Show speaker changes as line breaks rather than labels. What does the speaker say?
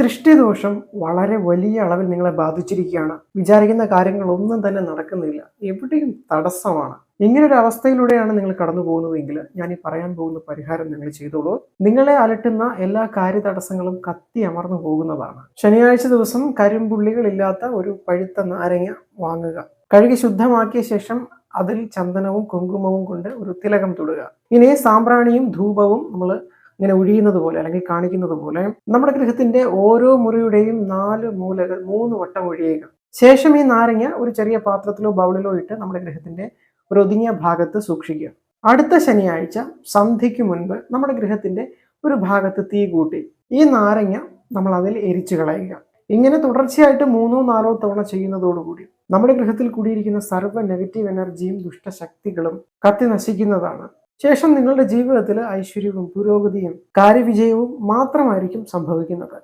ദൃഷ്ടിദോഷം വളരെ വലിയ അളവിൽ നിങ്ങളെ ബാധിച്ചിരിക്കുകയാണ്. വിചാരിക്കുന്ന കാര്യങ്ങളൊന്നും തന്നെ നടക്കുന്നില്ല. എവിടെയും തടസ്സമാണ്. ഇങ്ങനൊരു അവസ്ഥയിലൂടെയാണ് നിങ്ങൾ കടന്നു പോകുന്നതെങ്കിൽ ഞാൻ ഈ പറയാൻ പോകുന്ന പരിഹാരം നിങ്ങൾ ചെയ്തോളൂ. നിങ്ങളെ അലട്ടുന്ന എല്ലാ കാര്യ തടസ്സങ്ങളും കത്തി അമർന്നു പോകുന്നതാണ്. ശനിയാഴ്ച ദിവസം കരിമ്പുള്ളികളില്ലാത്ത ഒരു പഴുത്ത നാരങ്ങ വാങ്ങുക. കഴുകി ശുദ്ധമാക്കിയ ശേഷം അതിൽ ചന്ദനവും കുങ്കുമവും കൊണ്ട് ഒരു തിലകം തൊടുക. ഇനി സാമ്പ്രാണിയും ധൂപവും നമ്മൾ ഇങ്ങനെ ഒഴിയുന്നത് പോലെ അല്ലെങ്കിൽ കാണിക്കുന്നത് പോലെ നമ്മുടെ ഗൃഹത്തിന്റെ ഓരോ മുറിയുടെയും നാല് മൂലകൾ മൂന്ന് വട്ടം ഒഴിയുക. ശേഷം ഈ നാരങ്ങ ഒരു ചെറിയ പാത്രത്തിലോ ബൗളിലോ ഇട്ട് നമ്മുടെ ഗൃഹത്തിന്റെ ഒരു ഒതുങ്ങിയ ഭാഗത്ത് സൂക്ഷിക്കുക. അടുത്ത ശനിയാഴ്ച സന്ധ്യയ്ക്ക് മുൻപ് നമ്മുടെ ഗൃഹത്തിന്റെ ഒരു ഭാഗത്ത് തീ കൂട്ടി. ഈ നാരങ്ങ നമ്മൾ അതിൽ എരിച്ചു കളയുക. ഇങ്ങനെ തുടർച്ചയായിട്ട് മൂന്നോ നാലോ തവണ ചെയ്യുന്നതോടുകൂടി നമ്മുടെ ഗൃഹത്തിൽ കൂടിയിരിക്കുന്ന സർവ നെഗറ്റീവ് എനർജിയും ദുഷ്ടശക്തികളും കത്തി നശിക്കുന്നതാണ് ശേഷം നിങ്ങളുടെ ജീവിതത്തിൽ ഐശ്വര്യവും പുരോഗതിയും കാര്യവിജയവും മാത്രമായിരിക്കും സംഭവിക്കുന്നത്.